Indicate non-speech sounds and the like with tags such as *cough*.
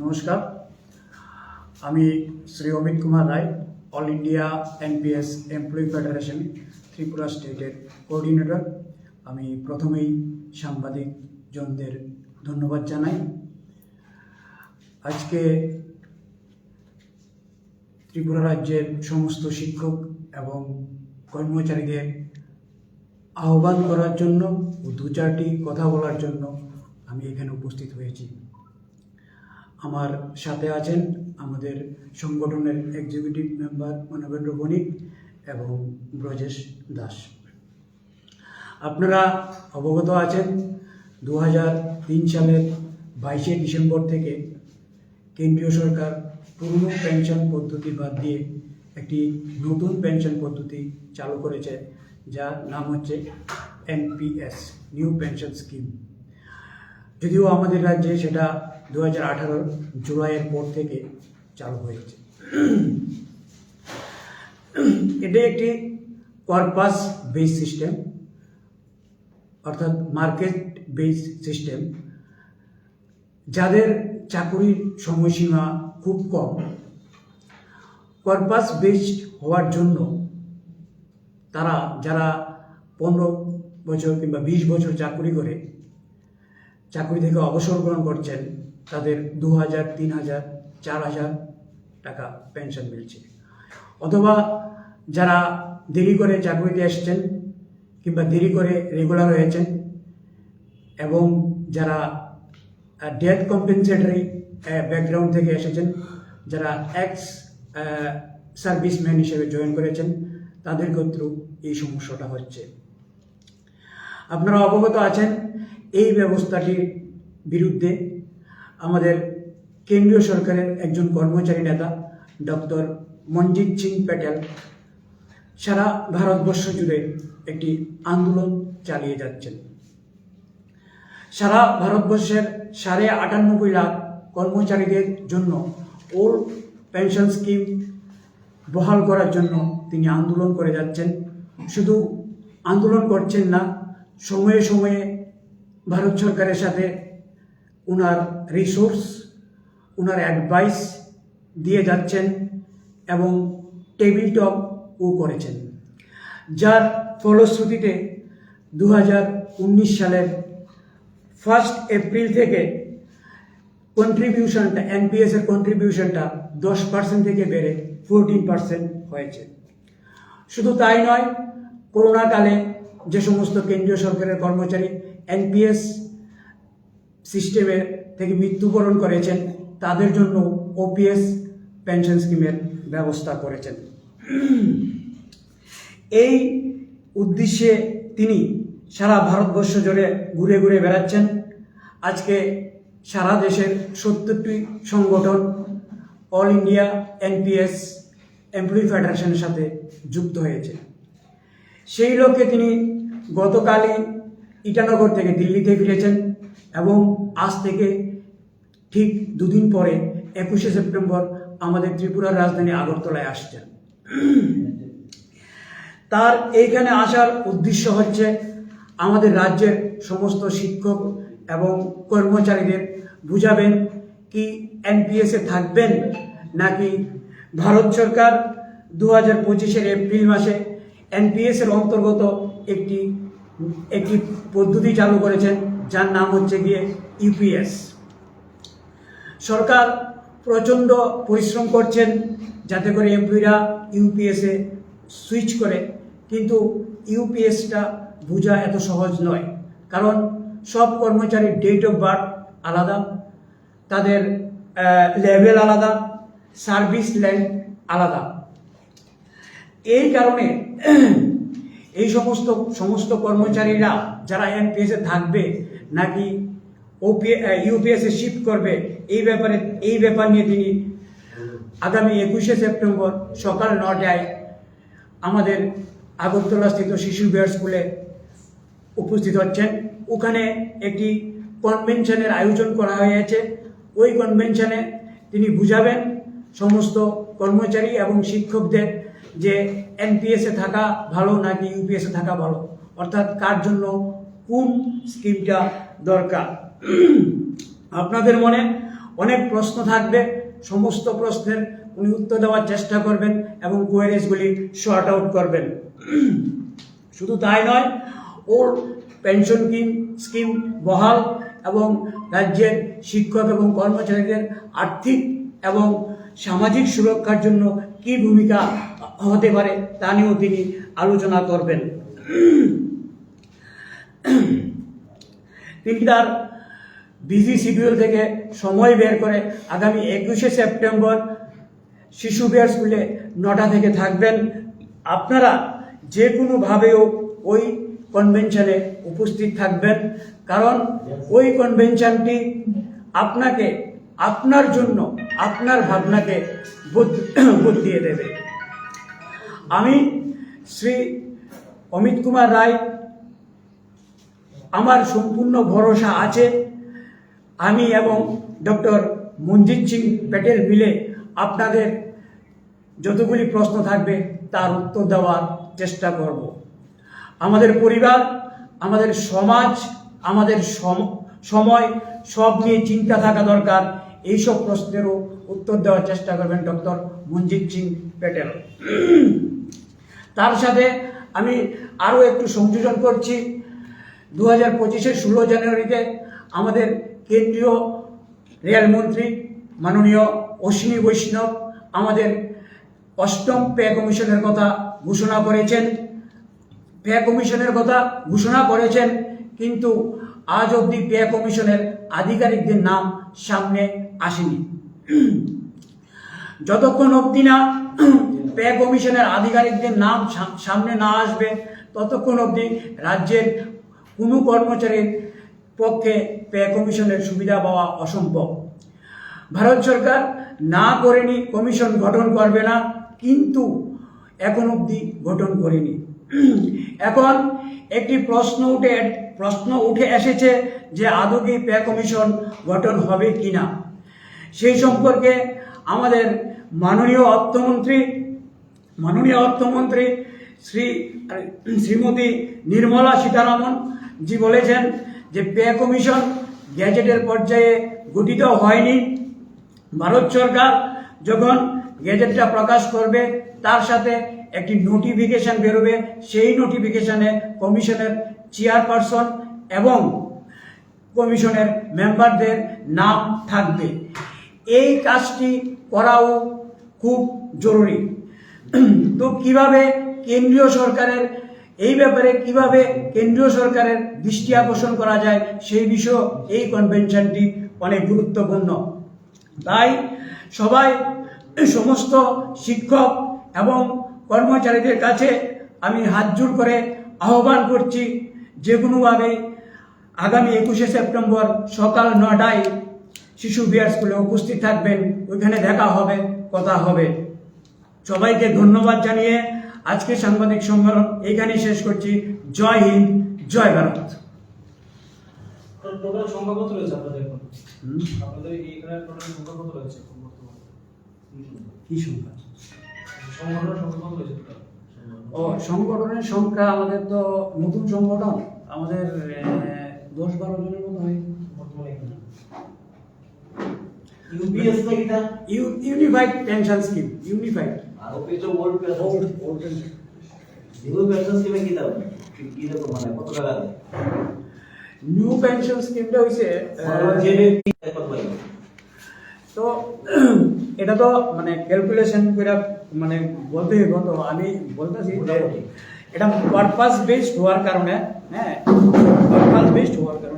নমস্কার। আমি Shri Amit Kumar Roy all India NPS employee federation Tripura স্টেটের coordinator আমি প্রথমেই সাংবাদিক জনদের ধন্যবাদ জানাই। আজকে ত্রিপুরা রাজ্যের সমস্ত শিক্ষক এবং কর্মচারীদের আহ্বান করার জন্য ও দু চারটি কথা বলার জন্য আমি এখানে উপস্থিত হয়েছি। আমার সাথে আছেন আমাদের সংগঠনের এক্সিকিউটিভ মেম্বার মানবেন্দ্র বণিক এবং ব্রজেশ দাস। আপনারা অবগত আছেন দু সালের বাইশে ডিসেম্বর থেকে কেন্দ্রীয় সরকার পুরনো পেনশন পদ্ধতি বাদ দিয়ে একটি নতুন পেনশন পদ্ধতি চালু করেছে, যার নাম হচ্ছে এনপিএস নিউ পেনশন স্কিম যদিও আমাদের রাজ্যে সেটা দু হাজার জুলাইয়ের পর থেকে চালু হয়েছে। এটা একটি পারপাস বেস সিস্টেম অর্থাৎ মার্কেট বেস সিস্টেম যাদের চাকুরির সময়সীমা খুব কম। পারপাস বেসড হওয়ার জন্য তারা, যারা পনেরো বছর কিংবা বিশ বছর চাকুরি করে, চাকুরি থেকে অবসর গ্রহণ করছেন তাদের দু হাজার, তিন হাজার, চার হাজার টাকা পেনশন মিলছে। অথবা যারা দেরি করে চাকরিতে এসছেন কিংবা দেরি করে রেগুলার হয়েছেন এবং যারা ডেথ কম্পেনসেটরি ব্যাকগ্রাউন্ড থেকে এসেছেন, যারা এক্স সার্ভিসম্যান হিসেবে জয়েন করেছেন, তাদের ক্ষেত্রেও এই সমস্যাটা হচ্ছে। আপনারা অবগত আছেন এই ব্যবস্থাটির বিরুদ্ধে আমাদের কেন্দ্রীয় সরকারের একজন কর্মচারী নেতা, ডক্টর মনজিৎ সিং প্যাটেল। সারা ভারতবর্ষ জুড়ে একটি আন্দোলন চালিয়ে যাচ্ছেন। সারা ভারতবর্ষের সাড়ে আটানব্বই লাখ কর্মচারীদের জন্য ওল্ড পেনশন স্কিম বহাল করার জন্য তিনি আন্দোলন করে যাচ্ছেন। শুধু আন্দোলন করছেন না, সময়ে সময়ে ভারত সরকারের সাথে ওনার রিসোর্স ওনার অ্যাডভাইস দিয়ে যাচ্ছেন এবং টেবিল ও করেছেন। যার ফলশ্রুতিতে দু হাজার উনিশ সালের ফার্স্ট এপ্রিল থেকে কন্ট্রিবিউশনটা এনপিএস এর কন্ট্রিবিউশনটা দশ পার্সেন্ট থেকে বেড়ে ফোরটিন পার্সেন্ট হয়েছে। শুধু তাই নয়, করোনাকালে যে সমস্ত কেন্দ্রীয় সরকারের কর্মচারী এনপিএস সিস্টেমে থেকে মৃত্যুবরণ করেছেন, তাদের জন্য ওপিএস পেনশন স্কিমের ব্যবস্থা করেছেন। এই উদ্দেশ্যে তিনি সারা ভারতবর্ষ জুড়ে ঘুরে ঘুরে বেড়াচ্ছেন। আজকে সারা দেশের সত্তরটি সংগঠন অল ইন্ডিয়া এনপিএস এমপ্লয়ি ফেডারেশনের সাথে যুক্ত হয়েছে। সেই লক্ষ্যে তিনি গতকালই ইটানগর থেকে দিল্লিতে ফিরেছেন। এবং আজ থেকে ঠিক দুদিন পরে একুশে সেপ্টেম্বর আমাদের ত্রিপুরার রাজধানী আগরতলায় আসছেন। তার এইখানে আসার উদ্দেশ্য হচ্ছে আমাদের রাজ্যের সমস্ত শিক্ষক এবং কর্মচারীদের বুঝাবেন কি এনপিএসে থাকবেন নাকি ভারত সরকার দু হাজার পঁচিশের এপ্রিল মাসে এনপিএসের অন্তর্গত একটি একটি পদ্ধতি চালু করেছেন। যার নাম হচ্ছে গিয়ে ইউপিএস সরকার প্রচণ্ড পরিশ্রম করছেন যাতে করে এমপ্লয়িরা ইউপিএসে সুইচ করে। কিন্তু ইউপিএসটা বোঝা এত সহজ নয়। কারণ সব কর্মচারীর ডেট অফ বার্থ আলাদা, তাদের লেভেল আলাদা সার্ভিস ল্যান্ড আলাদা। এই কারণে *clears throat* এই সমস্ত সমস্ত কর্মচারীরা যারা এনপিএসে থাকবে নাকি ইউপিএসে শিফট করবে, এই ব্যাপারে, এই ব্যাপার নিয়ে তিনি আগামী একুশে সেপ্টেম্বর সকাল নটায় আমাদের আগরতলাস্থিত শিশু বিহার স্কুলে উপস্থিত হচ্ছেন। ওখানে একটি কনভেনশনের আয়োজন করা হয়েছে। ওই কনভেনশনে তিনি বুঝাবেন সমস্ত কর্মচারী এবং শিক্ষকদের যে এনপিএসে থাকা ভালো নাকি ইউপিএসে থাকা ভালো, অর্থাৎ কার জন্য কোন স্কিমটা দরকার? আপনাদের মনে অনেক প্রশ্ন থাকবে, সমস্ত প্রশ্নের উনি উত্তর দেওয়ার চেষ্টা করবেন এবং কোয়ারিজগুলি শর্ট আউট করবেন। শুধু তাই নয়, ওর পেনশন স্কিম স্কিম বহাল এবং রাজ্যের শিক্ষক এবং কর্মচারীদের আর্থিক এবং সামাজিক সুরক্ষার জন্য কি ভূমিকা হতে পারে তা নিয়েও তিনি আলোচনা করবেন। তিনি তার বিজি শিডিউল থেকে সময় বের করে আগামী একুশে সেপ্টেম্বর শিশু বিহার স্কুলে নটা থেকে থাকবেন। আপনারা যে কোনোভাবেও ওই কনভেনশনে উপস্থিত থাকবেন। কারণ ওই কনভেনশনটি আপনাকে, আপনার জন্য, আপনার ভাবনাকে বুদ্ধ- দিয়ে দেবে। আমি শ্রী অমিত কুমার রায় আমার সম্পূর্ণ ভরসা আছে। আমি এবং ডক্টর মনজিৎ সিং প্যাটেল মিলে আপনাদের যতগুলি প্রশ্ন থাকবে তার উত্তর দেওয়ার চেষ্টা করব। আমাদের পরিবার, আমাদের সমাজ, আমাদের সম- সময়, সব নিয়ে চিন্তা থাকা দরকার। এইসব প্রশ্নেরও উত্তর দেওয়ার চেষ্টা করবেন ডক্টর মনজিৎ সিং প্যাটেল। তার সাথে আমি আরও একটু সংযোজন করছি। দু হাজার পঁচিশের ষোলো জানুয়ারিতে আমাদের কেন্দ্রীয় রেলমন্ত্রী মাননীয় অশ্বিনী বৈষ্ণব আমাদের অষ্টম পে কমিশনের কথা ঘোষণা করেছেন। পে কমিশনের কথা ঘোষণা করেছেন, কিন্তু আজ অবধি পে কমিশনের আধিকারিকদের নাম সামনে আসেনি। যতক্ষণ অবধি না পে কমিশনের আধিকারিকদের নাম সামনে না আসবে, ততক্ষণ অবধি রাজ্যের কোনো কর্মচারীর পক্ষে পে কমিশনের সুবিধা পাওয়া অসম্ভব। ভারত সরকার না করেনি, কমিশন গঠন করবে না, কিন্তু এখন অবধি গঠন করেনি। এখন একটি প্রশ্ন উঠে প্রশ্ন উঠে এসেছে যে আদৌ পে কমিশন গঠন হবে কি না সেই সম্পর্কে আমাদের মাননীয় অর্থমন্ত্রী মাননীয় অর্থমন্ত্রী শ্রী শ্রীমতী নির্মলা সীতারামন জি বলেছেন যে পে কমিশন গ্যাজেটের পর্যায়ে গঠিত হয়নি। ভারত সরকার যখন গেজেটটা প্রকাশ করবে, তার সাথে একটি নোটিফিকেশন বেরোবে। সেই নোটিফিকেশানে কমিশনের চেয়ারপারসন এবং কমিশনের মেম্বারদের নাম থাকবে। এই কাজটি করাও খুব জরুরি। তো কীভাবে কেন্দ্রীয় সরকারের এই ব্যাপারে কীভাবে কেন্দ্রীয় সরকারের দৃষ্টি আকর্ষণ করা যায় সেই বিষয়ে এই কনভেনশনটি অনেক গুরুত্বপূর্ণ। তাই সবাই, সমস্ত শিক্ষক এবং কর্মচারীদের কাছে আমি হাত জোর করে আহ্বান করছি যে কোনোভাবে আগামী একুশে সেপ্টেম্বর সকাল নটায় শিশু বিহার স্কুলে উপস্থিত থাকবেন। ওইখানে দেখা হবে, কথা হবে। সবাইকে ধন্যবাদ জানিয়ে আজকে সাংবাদিক সম্মেলন এখানেই শেষ করছি। জয় হিন্দ জয় ভারত। কি সংখ্যা? ও সংগঠনের সংখ্যা আমাদের তো নতুন সংগঠন। আমাদের দশ বারো জনের মতো হয়। UPS unified pension scheme unified. OP pension new pension স্কিমটা হইছে যে তো *clears throat* এটা তো মানে ক্যালকুলেশন করে মানে বলতে হইব তো আমি বলতেছি এটা পারপাস বেসড হওয়ার কারণে হ্যাঁ পারপাস বেসড হওয়ার কারণে।